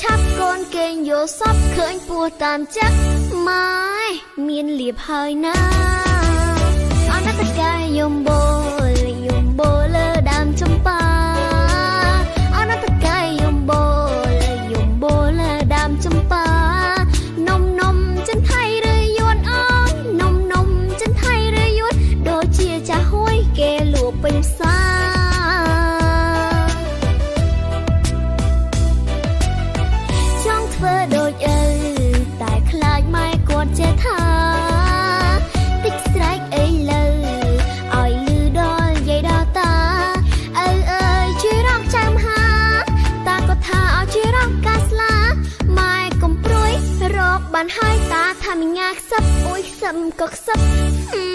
ឆាប់កូនគេងយកសពឃើញពោះតាមចាក់ម៉ែមានលៀបហើយណាអនតកាយយំបូលយំបូលលើដើមចំបាអនតកាយយំបូលយំបូលលើដើមចំបានំនំចិនថៃឬយួនអើយនំនំចិនថៃឬយួនដូចជាចាស់ហួយគេលក់ពេញផ្សារ បានហើយតាថាមិញ៉ាខ្សឹបអួយខ្សឹមក៏ខ្សឹបហឹ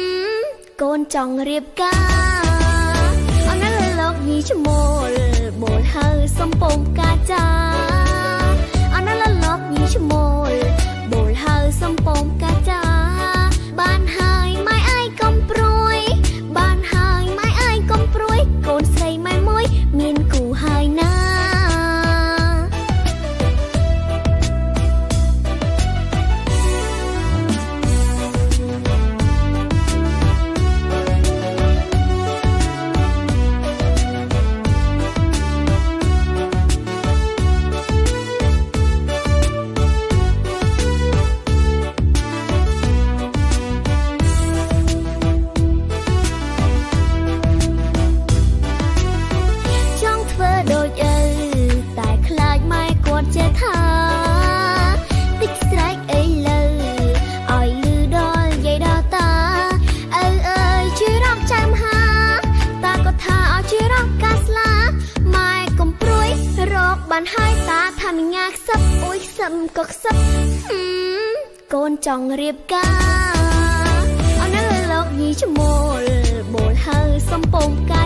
មកូនចង់រៀបការអនលលោកញីឈ្មោលបូលហើសំពងកា បានហើយតាថាមិនងាខ្សឹបអួយខ្សឹបក៏ខ្សឹបកូនចង់រៀបការអូននៅលោកញីឈ្មោលបូលហើយសំពងកា